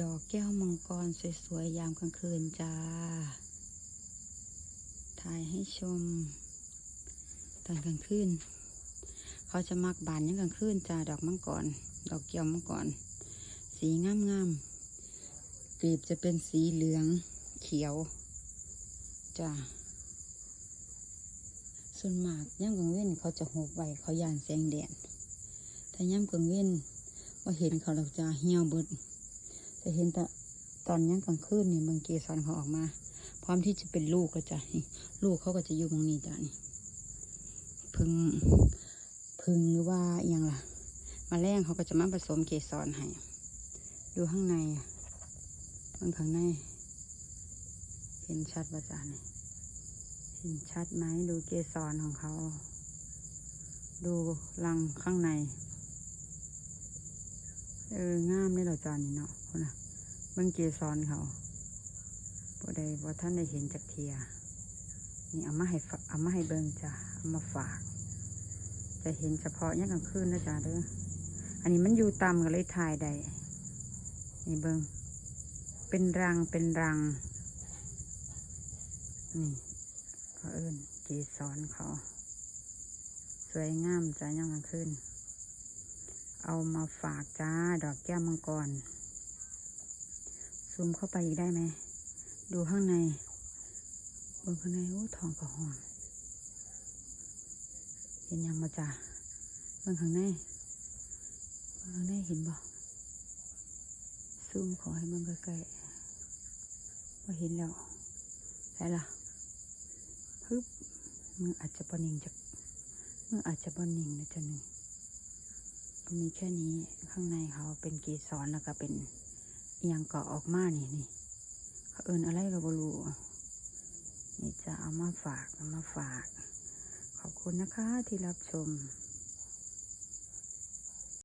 ดอกแก้วมังกรสวยๆ ยามกลางคืนจ้า ถ่ายให้ชม ตอนกลางคืน เขาจะมักบานยังกลางคืนจ้า ดอกมังกร ดอกแก้วมังกร สีงามๆกลีบจะเป็นสีเหลืองเขียวจ้าส่วนมากย่ำกลางเว้นเขาจะหกไว้เขายานแสงแดด ถ้าย่ำกลางเว้นว่าเห็นเขาเราจะเหี่ยวเบิด จะเห็นแต่ตอนย่ำกลางคืนนี่บางเกสรเขาออกมา พร้อมที่จะเป็นลูกก็จะนี่ลูกเขาก็จะอยู่ตรงนี้จ้ะนี่พึ่งพึ่งหรือว่าอย่างล่ะมาแรงเขาก็จะมาผสมเกสรให้ดูข้างในอะเบิ่งข้างใน เห็นชัดว่าจ้ะนี่เห็นชัดไหมดูเกสรของเขา ดูรังข้างใน เอองามเลยเรอจานี่เนาะคนน่ะเบิ่งเกสรเขาบ่ได้บ่ท่านได้เห็นจากเทียนี่เอามาให้ฝเอามาให้เบิ่งจ้ะเอามาฝาก จะเห็นเฉพาะยามกลางคืนนะจ๊ะเด้ออันนี้มันอยู่ต่ำก็เลยถ่ายได้นี่เบิ่งเป็นรังเป็นรัง นี่เขาเอิ้นเกสรเขา สวยงามจ้าย่างกลางคืน เอามาฝากจ้า ดอกแก้วมังกร ซูมเข้าไปอีกได้ไหม ดูข้างในบนข้างในโอ้ทองกระหอนเห็นยังมาจ้าเบิ่งข้างในเบิ่งข้างในเห็นบ่ซูมขอให้เบิ่งใกล้ๆว่าเห็นแล้วใช่ล่ะฮึบมืออาจจะบอนิ่งจะมืออาจจะบอนิ่งนะจ๊ะหนึ่ง มีแค่นี้ข้างในเขาเป็นเกสรแล้วก็เป็นเอียงเกาะออกมานี่นี่เขาเอินอะไรก็บรู้นี่จะเอามาฝากเอามาฝาก ขอบคุณนะคะที่รับชม